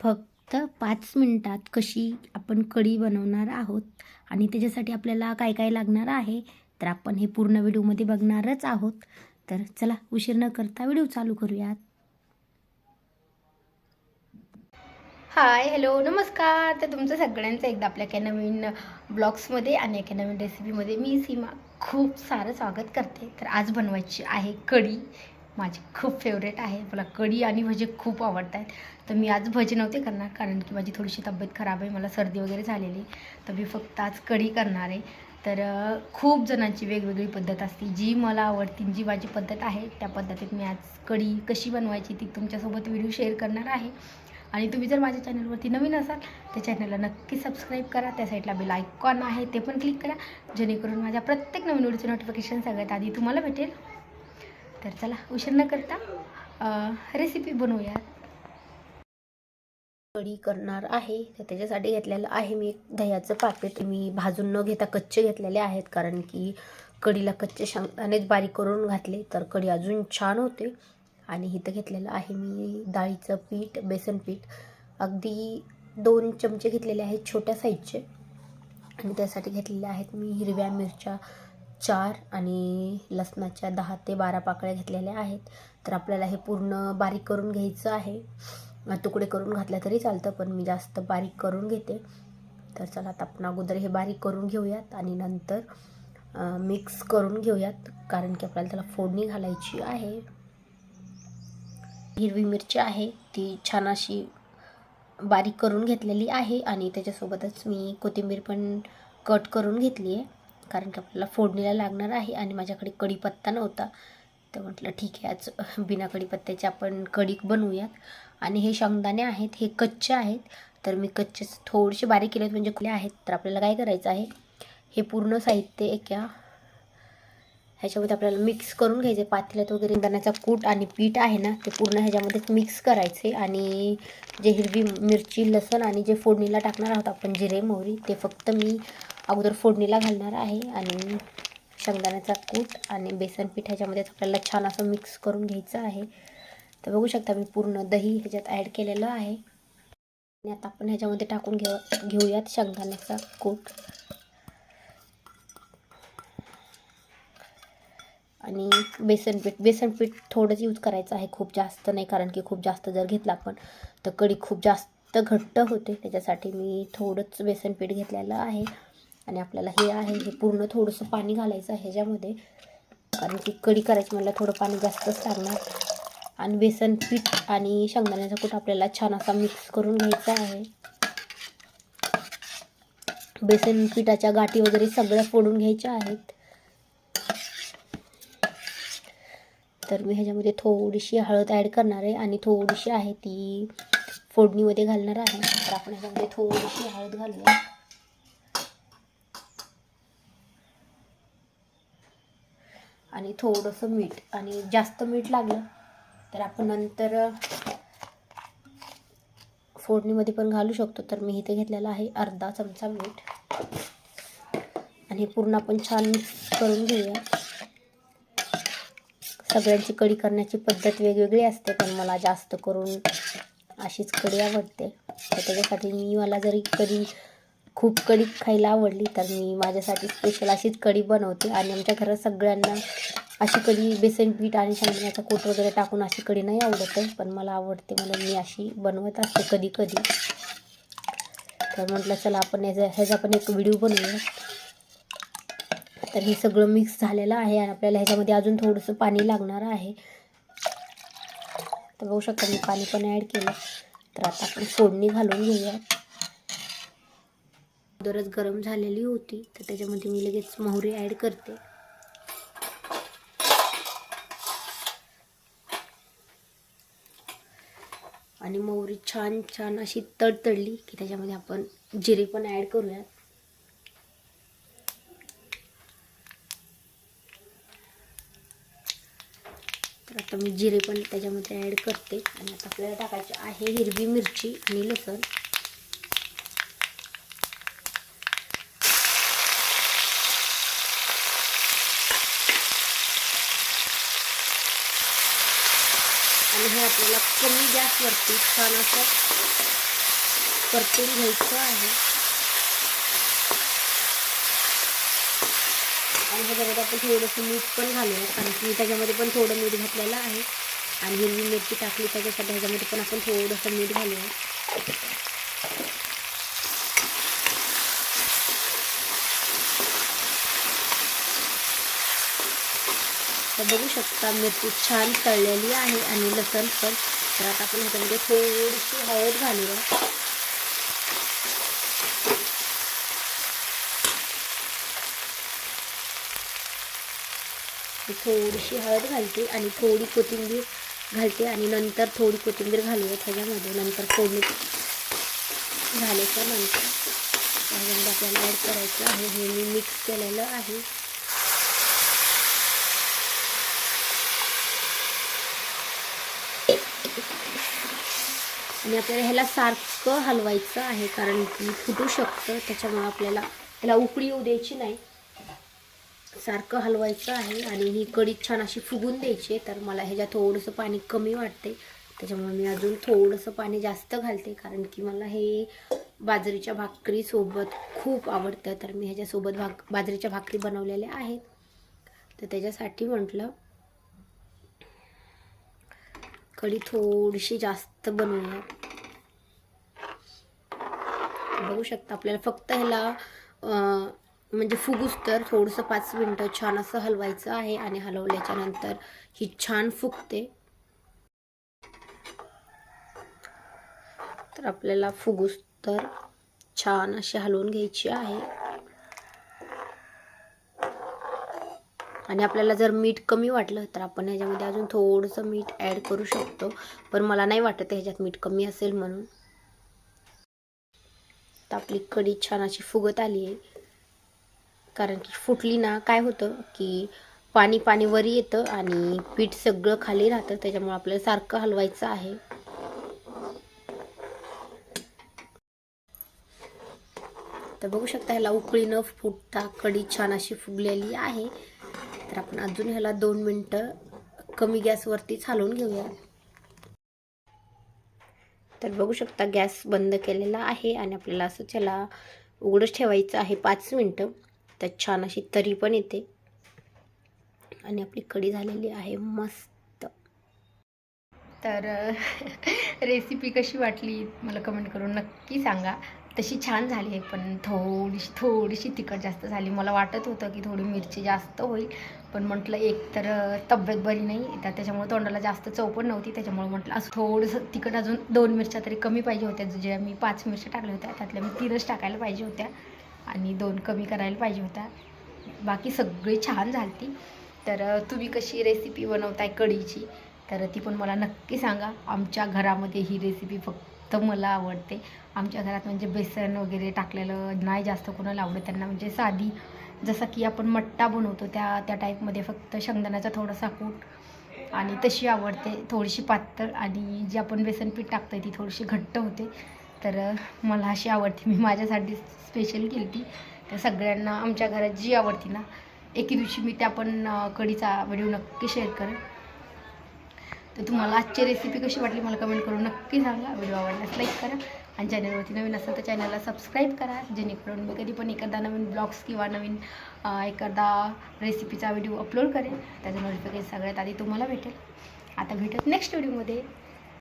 फक्त पाच मिनटात कशी आपण कढी बनवणार आहोत आणि त्याच्यासाठी आपल्याला काय काय लागणार आहे तर आपण हे पूर्ण व्हिडिओमध्ये बघणारच आहोत. तर चला उशीर न करता व्हिडिओ चालू करूयात. हाय हॅलो नमस्कार. तर तुमचं सगळ्यांचं एकदा आपल्या एका नवीन ब्लॉग्समध्ये आणि एका नवीन रेसिपीमध्ये मी सीमा खूप सारं स्वागत करते. तर आज बनवायची आहे कढी. माझी खूप फेवरेट आहे. मला कढी आणि भजे खूप आवडत आहेत तर मी आज भजे नव्हते करणार कारण की माझी थोडीशी तब्येत खराब आहे. मला सर्दी वगैरे झालेली तर मी फक्त आज कढी करणार आहे. तर खूप जणांची वेगवेगळी पद्धत असते. जी मला आवडती जी माझी पद्धत आहे त्या पद्धतीत मी आज कढी कशी बनवायची ती तुमच्यासोबत व्हिडिओ शेअर करणार आहे. आणि तुम्ही जर माझ्या चॅनलवरती नवीन असाल तर चॅनलला नक्की सबस्क्राईब करा. त्या साईडला बेल आयकॉन आहे ते पण क्लिक करा. जेणेकरून माझ्या प्रत्येक नवीन व्हिडिओचे नोटिफिकेशन सगळ्यात आधी तुम्हाला भेटेल. तर चला उशीर न करता रेसिपी बनवूयात. कढी करणार आहे तर त्याच्यासाठी घेतलेलं आहे मी एक दह्याचं पाकिट. मी भाजून न घेता कच्चे घेतलेले आहेत कारण की कढीला कच्चे शेंगदाणेच बारीक करून घातले तर कढी अजून छान होते. आणि इथं घेतलेलं आहे मी डाळीचं पीठ बेसन पीठ. अगदी दोन चमचे घेतलेले आहेत छोट्या साईजचे. आणि त्यासाठी घेतलेले आहेत मी हिरव्या मिरच्या चार आणि लसणाच्या दहा ते बारा पाकळ्या घेतलेल्या आहेत. तर आपल्याला हे पूर्ण बारीक करून घ्यायचं आहे. तुकडे करून घातल्या तरी चालतं पण मी जास्त बारीक करून घेते. तर चला आता आपण अगोदर हे बारीक करून घेऊयात आणि नंतर मिक्स करून घेऊयात कारण की आपल्याला त्याला फोडणी घालायची आहे. हिरवी मिरची आहे ती छान अशी बारीक करून घेतलेली आहे आणि त्याच्यासोबतच मी कोथिंबीर पण कट करून घेतली आहे कारण की आपल्याला फोडणीला लागणार आहे आणि माझ्याकडे कढीपत्ता नव्हता. तर म्हटलं ठीक आहे आज बिना कढीपत्त्याचे आपण कढीक बनवूयात. आणि हे शेंगदाणे आहेत हे कच्चे आहेत. तर मी कच्चे थोडेसे बारीक केले म्हणजे खुले आहेत. तर आपल्याला काय करायचं आहे हे पूर्ण साहित्य एका ह्याच्यामध्ये आपल्याला मिक्स करून घ्यायचे पातेल्यात वगैरे शेंगदाण्याचा कूट आणि पीठ आहे ना ते पूर्ण ह्याच्यामध्येच मिक्स करायचे. आणि जे हिरवी मिरची लसण आणि जे फोडणीला टाकणार आहोत आपण जिरे मोहरी ते फक्त मी अगोदर फोडणीला घालणार आहे आणि शेंगदाण्याचा कूट आणि बेसन पीठ ह्याच्यामध्येच आपल्याला छान असं मिक्स करून घ्यायचं आहे. तर बघू शकता मी पूर्ण दही ह्याच्यात ॲड केलेलं आहे. आणि आता आपण ह्याच्यामध्ये टाकून घेऊ घेऊयात शेंगदाण्याचा कूट. आणि बेसन पीठ बेसन पीठ थोडंच यूज करायचं आहे खूप जास्त नाही कारण की खूप जास्त जर घेतला आपण तर कढी खूप जास्त घट्ट होते. त्याच्यासाठी मी थोडंच बेसन पीठ घेतलेलं आहे. आणि आपल्याला हे आहे हे पूर्ण थोडंसं पाणी घालायचं आहे ह्याच्यामध्ये. कारण की कढी करायची म्हटलं थोडं पाणी जास्तच लागणार. आणि बेसन पीठ आणि शेंगदाण्याचा कूट आपल्याला छान असा मिक्स करून घ्यायचा आहे. बेसन पिठाच्या गाठी वगैरे सगळ्या फोडून घ्यायच्या आहेत. तर मी ह्याच्यामध्ये थोडीशी हळद ॲड करणार आहे आणि थोडीशी आहे ती फोडणीमध्ये घालणार आहे. तर आपण ह्याच्यामध्ये थोडीशी हळद घालूया. आणि थोडंसं मीठ. आणि जास्त मीठ लागलं तर आपण नंतर फोडणीमध्ये पण घालू शकतो. तर मी इथे घेतलेला आहे अर्धा चमचा मीठ. आणि हे पूर्ण आपण छान मिक्स करून घेऊया. सगळ्यांची कढी करण्याची पद्धत वेगवेगळी असते पण मला जास्त करून अशीच कढी आवडते. तर त्याच्यासाठी मी मला जरी कधी खूप कढी खायला आवडली तर मी माझ्यासाठी स्पेशल अशीच कढी बनवते. आणि आमच्या घरात सगळ्यांना अशी कढी बेसन पीठ आणि शेंगदाण्याचा कोट वगैरे टाकून अशी कढी नाही आवडत आहे पण मला आवडते म्हणून मी अशी बनवत असते कधी कधी. तर म्हटलं चला आपण याचा ह्याचा पण एक व्हिडिओ बनवूया. तर हे सगळं मिक्स झालेलं आहे आणि आपल्याला ह्याच्यामध्ये अजून थोडंसं पाणी लागणार आहे. तर बघू शकता मी पाणी पण ॲड केलं. तर आता आपण फोडणी घालून घेऊया अगोदरच गरम झालेली होती तर त्याच्यामध्ये मी लगेच मोहरी ॲड करते. आणि मोहरी छान छान अशी तडतडली की त्याच्यामध्ये आपण जिरे पण ॲड करूयात. तर आता मी जिरे पण त्याच्यामध्ये ॲड करते. आणि आता आपल्याला टाकायचे आहे हिरवी मिरची आणि लसूण. हे आपल्याला कमी गॅसवरती छान असं परतून घ्यायचं आहे. आणि ह्याच्यामध्ये आपण थोडंसं मीठ पण घालूया कारण की त्याच्यामध्ये पण थोडं मीठ घातलेलं आहे. आणि हिरवी मिरची टाकली त्याच्यासाठी ह्याच्यामध्ये पण आपण थोडंसं मीठ घालूया. तर बघू शकता मिरची छान तळलेली आहे आणि लसण पण. तर आता आपण ह्याच्यामध्ये थोडीशी हळद घालूया. थोडीशी हळद घालते आणि थोडी कोथिंबीर घालते आणि नंतर थोडी कोथिंबीर घालूया त्याच्यामध्ये नंतर फोडणी झाल्याच्यानंतर त्याच्यामध्ये आपल्याला ॲड करायचं आहे. हे मी मिक्स केलेलं आहे. आणि आपल्याला ह्याला सारखं हलवायचं आहे कारण की फुटू शकतं. त्याच्यामुळं आपल्याला ह्याला उकळी येऊ द्यायची नाही. सारखं हलवायचं आहे आणि ही कढी छान अशी फुगून द्यायची आहे. तर मला ह्याच्यात थोडंसं पाणी कमी वाटते त्याच्यामुळे मी अजून थोडंसं पाणी जास्त घालते कारण की मला हे बाजरीच्या भाकरीसोबत खूप आवडतं. तर मी ह्याच्यासोबत भाक बाजरीच्या भाकरी बनवलेल्या आहेत. तर त्याच्यासाठी म्हटलं कढी थोडीशी जास्त बनवूया. बघू शकता आपल्याला फक्त ह्याला म्हणजे फुगूस तर थोडंसं पाच मिनटं छान असं हलवायचं आहे आणि हलवल्याच्या नंतर ही छान फुगते. तर आपल्याला फुगूस तर छान अशी हलवून घ्यायची आहे. आणि आपल्याला जर मीठ कमी वाटलं तर आपण ह्याच्यामध्ये अजून थोडंसं मीठ ॲड करू शकतो. पण मला नाही वाटत ह्याच्यात मीठ कमी असेल म्हणून. तर आपली कढी छान अशी फुगत आली आहे. कारण की फुटली ना काय होतं की पाणी पाणी वर येतं आणि पीठ सगळं खाली राहतं. त्याच्यामुळे आपल्याला सारखं हलवायचं आहे. तर बघू शकता ह्याला उकळी न फुटता कढी छान अशी फुगलेली आहे. तर आपण अजून ह्याला दोन मिनटं कमी गॅसवरतीच हलवून घेऊया. तर बघू शकता गॅस बंद केलेला आहे आणि आपल्याला असंच ह्याला उघडंच ठेवायचं आहे पाच मिनटं. तर छान अशी तरी पण येते. आणि आपली कढी झालेली आहे मस्त. तर रेसिपी कशी वाटली मला कमेंट करून नक्की सांगा. तशी छान झाली आहे पण थोडीशी थोडीशी तिखट जास्त झाली. मला वाटत होतं की थोडी मिरची जास्त होईल पण म्हटलं एक तर तब्येत बरी नाही. तर त्याच्यामुळे तोंडाला जास्त चव पण नव्हती. त्याच्यामुळे म्हटलं असं थोडंसं तिखट अजून दोन मिरच्या तरी कमी पाहिजे होत्या. ज्या मी पाच मिरच्या टाकल्या होत्या त्यातल्या मी तीनच टाकायला पाहिजे होत्या आणि दोन कमी करायला पाहिजे होत्या. बाकी सगळी छान झाली तर तुम्ही कशी रेसिपी बनवताय कढीची तर ती पण मला नक्की सांगा. आमच्या घरामध्ये ही रेसिपी फक्त तर मला आवडते. आमच्या घरात म्हणजे बेसन वगैरे टाकलेलं नाही जास्त कोणाला आवडत त्यांना म्हणजे साधी जसं की आपण मट्टा बनवतो त्या त्या टाईपमध्ये फक्त शेंगदाण्याचा थोडासा कूट आणि तशी आवडते. थोडीशी पातळ आणि जी आपण बेसन पीठ टाकतो ती थोडीशी घट्ट होते. तर मला अशी आवडते. मी माझ्यासाठी स्पेशल केली ती तर सगळ्यांना आमच्या घरात जी आवडती ना एके दिवशी मी त्या पण कढीचा व्हिडिओ नक्की शेअर करेन. तर तुम्हाला आजची रेसिपी कशी वाटली मला कमेंट करून नक्की सांगा. व्हिडिओ आवडल्यास लाईक करा आणि चॅनलवरती नवीन असेल तर चॅनलला सबस्क्राईब करा. जेणेकरून मी कधी पण एखादा नवीन ब्लॉग्स किंवा नवीन एखादा रेसिपीचा व्हिडिओ अपलोड करेन. त्याचं नोटिफिकेशन सगळ्यात आधी तुम्हाला भेटेल. आता भेटत नेक्स्ट व्हिडिओमध्ये